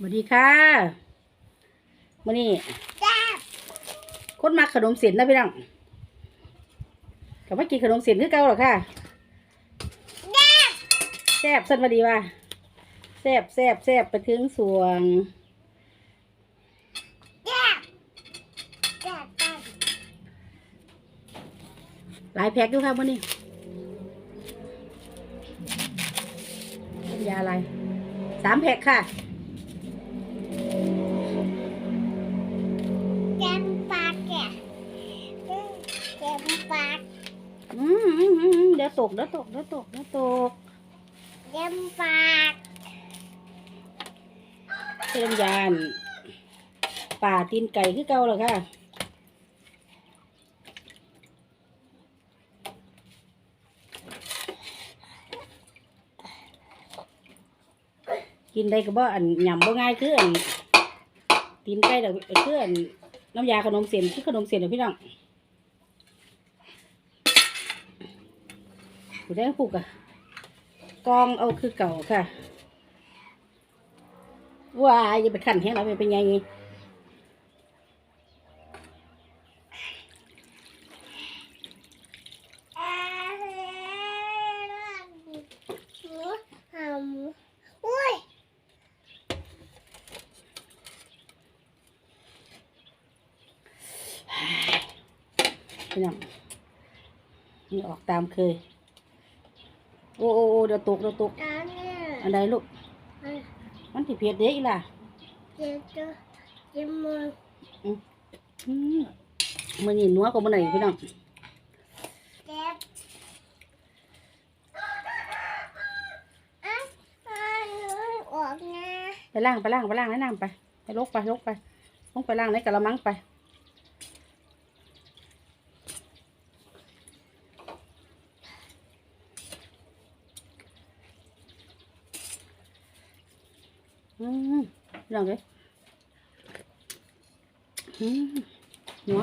สวัสดีค่ะมื่อนี้จ้าคนมาขนมเส้นนะพี่น้องกับว่ากินขนมเส้นคือเก่าหรอค่ะจ้าแซ่บสันวัดีว่าแซ่บแซ่บแซ่บไปถึงสวงจ้าจ้าจ้าหลายแพ็คอยู่ค่ะมื่อนี้น้ำยาอะไรสามแพ็คค่ะ อืมเดี๋ยวตกเดี๋ยวตกเดี๋ยวตกเดี๋ยวตกแกมปากเพิ่มยานป่าตีนไก่คือเก่าหรอค่ะกินได้ก็บ่อันยำบ่ง่ายคืออันตีนไก่ดอกคืออันน้ำยาขนมเส้นคือขนมเส้นเด้อพี่น้อง ผู้ได้ผูกอะกองเอาคือเก่าค่ะว้ายอย่าไปขันแห้งเราเป็นไงอาเฮ้หมูหมูอุ้ยพี่น้องนี่ออกตามเคย โอ้โอ้โอ้เดี๋ยวตกเดี๋ยวตกอันนี้อันใดลูก มันที่เผ็ดเด้อีล่ะเจ้าเจ้าเจ้ามืออืมมันนี่นัวกว่ามันไหนพี่น้อง เจ็บอะอะหนูออกนะไปล่างไปล่างไปล่างแนะนำไปไปลกไปลกไปลงไปล่างในกระมังไป อืมพี่น้องเลยอืมนัว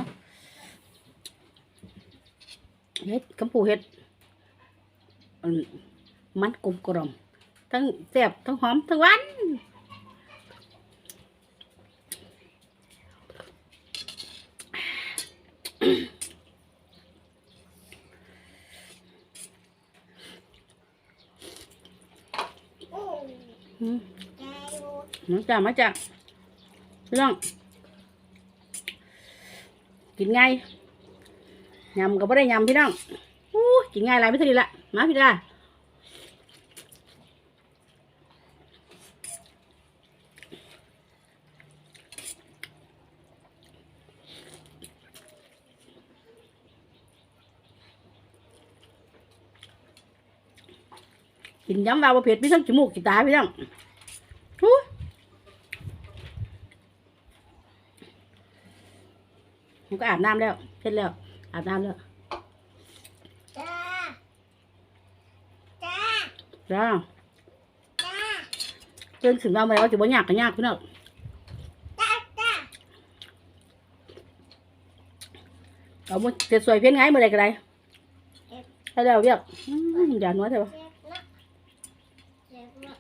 เฮ็ดกำปูเฮ็ดอืมมันกลมกล่อมทั้งแซ่บทั้งหอมทั้งหวาน โอ้ย อืม ใจรู้ มาจ้ามาจ้าพี่น้อง กินไงายยำก็ไม่ได้ยำพี่น้องอู้กินง่ายอะไรไม่ทันดีละมาพี่ดากินย้ำวาวบ่เผ็ดพี่ต้องจมูกกีตาพี่น้อง ผมก็อาบน้ำแล้วเสร็จแล้ว อาบน้ำแล้วจ้าจ้าจ้าจ้าเกินถึงเราไปแล้วจะบ่ยากก็ยากพี่น้องจ้าจ้าเอามาเสร็จสวยเพี้ยนไงเมื่อไรก็ได้ถ้าเดี๋ยวเรียกอืมอย่านัวเถอะเจ็บนะเจ็บนะ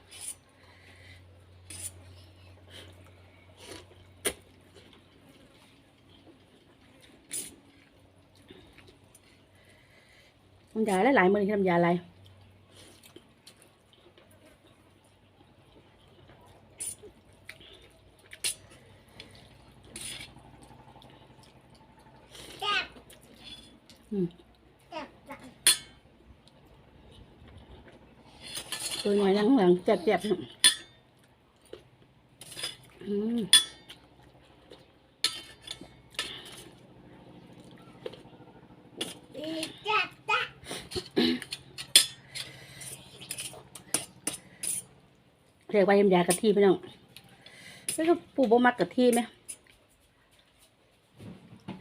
น้ำยาหลายๆมือนี่ทำยาอะไรเจ็บอืมเจ็บจ้ะตัวหน่อยนั่งหลังเจ็บเจ็บอืม อีเจ็บจ้ะ เรียกว่าน้ำยากะทิพี่น้องแล้วก็ปูบ่มักกะทิไหม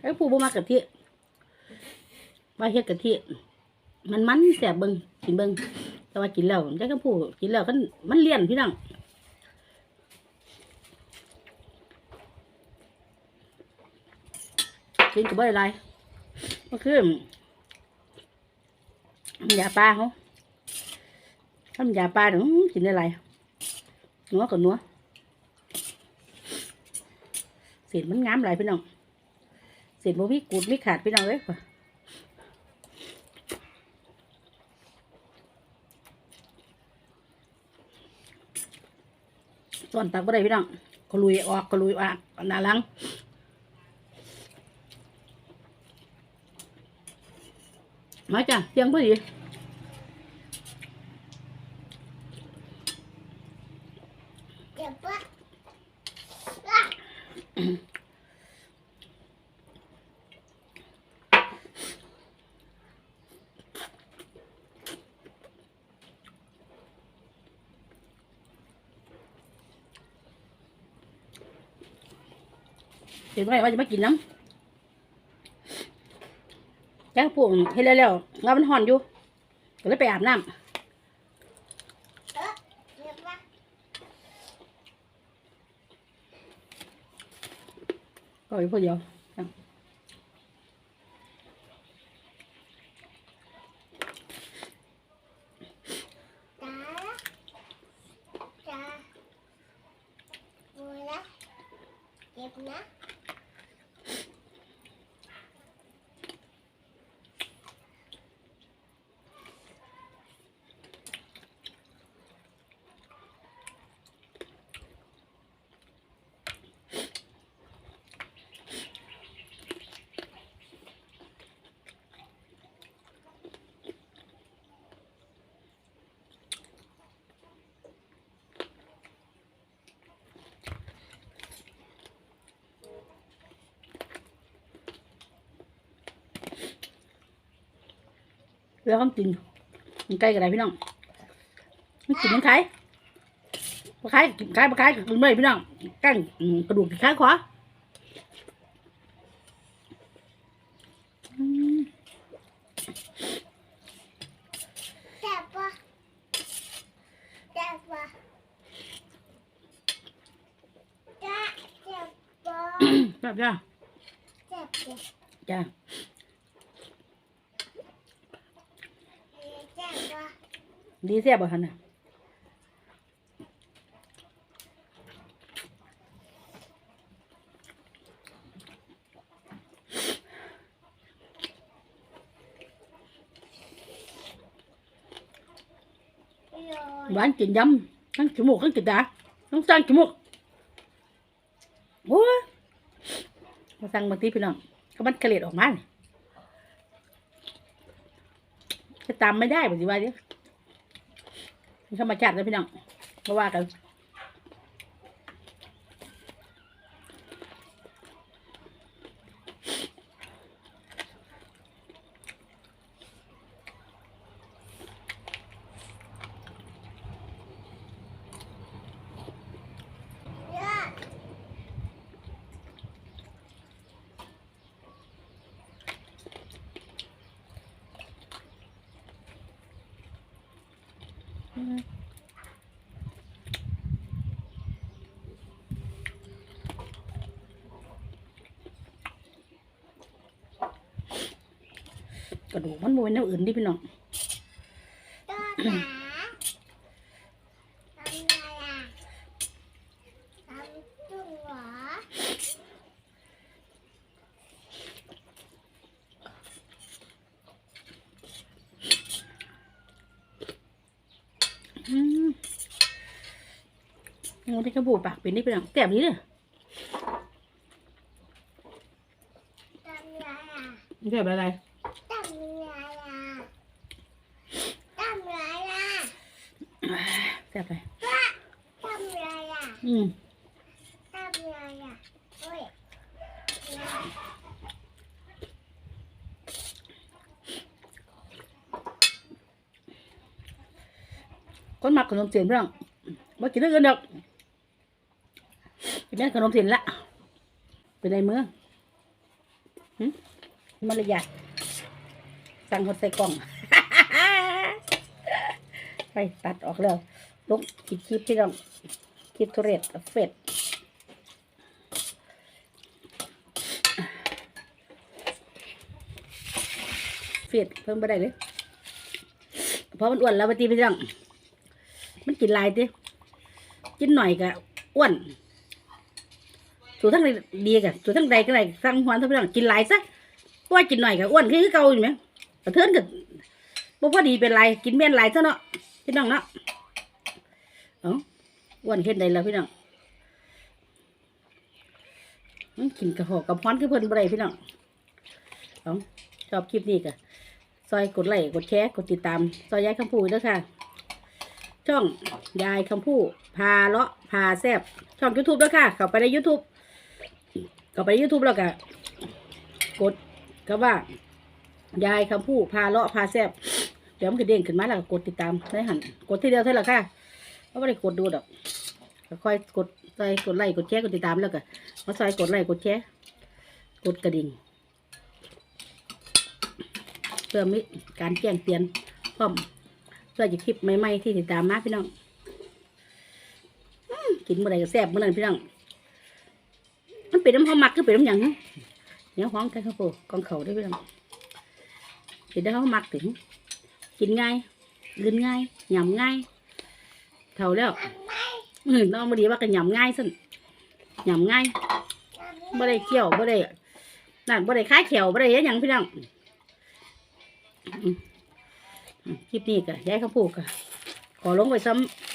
แล้วปูบ่มักกะทิว่าเฮ็ดกะทิมันมันแสบเบิงกินเบิงแต่ว่ากินแล้วได้ก็ปูกินแล้วมันมันเลี่ยนพี่น้องกินกับบ่ได้หลายก็คือน้ำยาปลาเขาน้ำยาปลาเดี๋ยกินได้หลาย นัวกับนัวสีมันงามหลายพี่น้องสีบ่มีกูดไมีขาดพี่น้องเลยส่วนตักบ่ได้พี่น้องก็ลุยออกก็ลุยออกหนาหลังมาจ้ะเที่ยงพอดี เดี๋ยวปะ เห็นไว้ว่าจะมากินน้ำแจ้งปุ่งเฮ็ดแล้วแล้วงามันห่อนอยู่ก็เลยไปอาบน้ำก็อยู่พอเดียว จ้าจ้าบัวนะเก็บนะ แล้วก็กินมันใกล้กันไรพี่น้องมันกินมันขายมาขายกินขายมาขายกินไม่ได้พี่น้องกั้งอืมกระดูกขายขวาอืมเจ็บปะเจ็บปะจ้าเจ็บปะแบบจ้าเจ็บเจ็บจ้า เจ็บปะ ดีเสียบ่ทันน่ะหวานกินยำทั้งจมูกทั้งกินตาทั้งสั่งจมูกโอ้ยมาสั่งบางทีพี่น้องก็มันกระเล็ดออกมาเนี่ยจะตามไม่ได้ปฏิวัติเนี่ย ธรรมชาติเลยพี่น้องมาว่ากัน เยอะ กระดูกมันโมเป็นแนวอื่นดิพี่น้อง ตัวหนาทำอะไรอะทำจุ่มเหรอ อืม งูที่กระบูปากเป็นนี่พี่น้องแสบนี้เลยทำอะไรอะแสบอะไรทำอะไรอะทำอะไรอะแสบอะไรทำอะไรอะอืมทำอะไรอะโอ้ยคนมักขนมเสียนพี่น้องมากินเรื่องอื่นดอก กินแม่นขนมเสียนละเป็นในเมืองมารยาทสั่งหดใส่กล่อง ไปตัดออกแล้วลงคิดคลิปพี่น้องคลิปทุเรศเฟดเฟดเพิ่มไปได้เลยเพราะมันอ้วนแล้วปฏิพี่น้องมันกินลายติกินหน่อยก็อ้วน สูทั้งใดดีกันสูทั้งใดก็ได้สั่งหวานทั้งพี่น้องกินหลายซะเพราะว่ากินหน่อยก็อ้วนคือเก่าอยู่ไหมกระเทือนก็บ่พอดีเป็นไรกินแม่นหลายซะเนาะพี่น้องเนาะเอ้าอ้วนเฮ็ดได้แล้วพี่น้องกินกระหอกกระพอนคือเพิ่นบ่ได้พี่น้องเอ้าชอบคลิปนี้ก็ซอยกดไลค์กดแชร์กดติดตามซอยย้ายคำพูด้วยค่ะ ช่องยายคำพูดพาเลาะพาแซบช่อง YouTube ด้วยค่ะ เข้าไปใน YouTube าไปใน YouTube แล้วก็กดก็ว่ายายคำพูพาเลาะพาแซบเดี๋ยวมันก็เด้งขึ้นมาแล้วก็กดติดตามได้หันกดทีเดียวเท่านั้นค่ะเพราะไม่ได้กดดูดอกก็ค่อยกดใส่กดไลค์กดแชร์กดติดตามแล้วก็มาใส่กดไลค์กดแชร์กดกระดิ่งเพื่อมีการแจ้งเตือนพร้อมเพื่อจะคลิปใหม่ๆที่ติดตามมาพี่น้องกินเมื่อไรก็แซ่บเมื่อนั้นพี่น้อง เป็นน้ำหอมมักก็เป็นน้ำหยังเนี้ยห้องกันครับผมกองเขาได้อพี่น้องเป็นได้หอมมักถึงกินง่ายลืนง่ายหยำง่ายเท่าแล้วอืมน้องมาดีว่ากันหยำง่ายสั่นหยำง่ายบ่ได้เกี่ยวบ่ได้นั่นบ่ได้คล้ายแขวบ่ได้เฮ็ดหยังพี่น้องคลิปนี้ก็ย้ายคำพูดก็ขอลงไปซ้ำ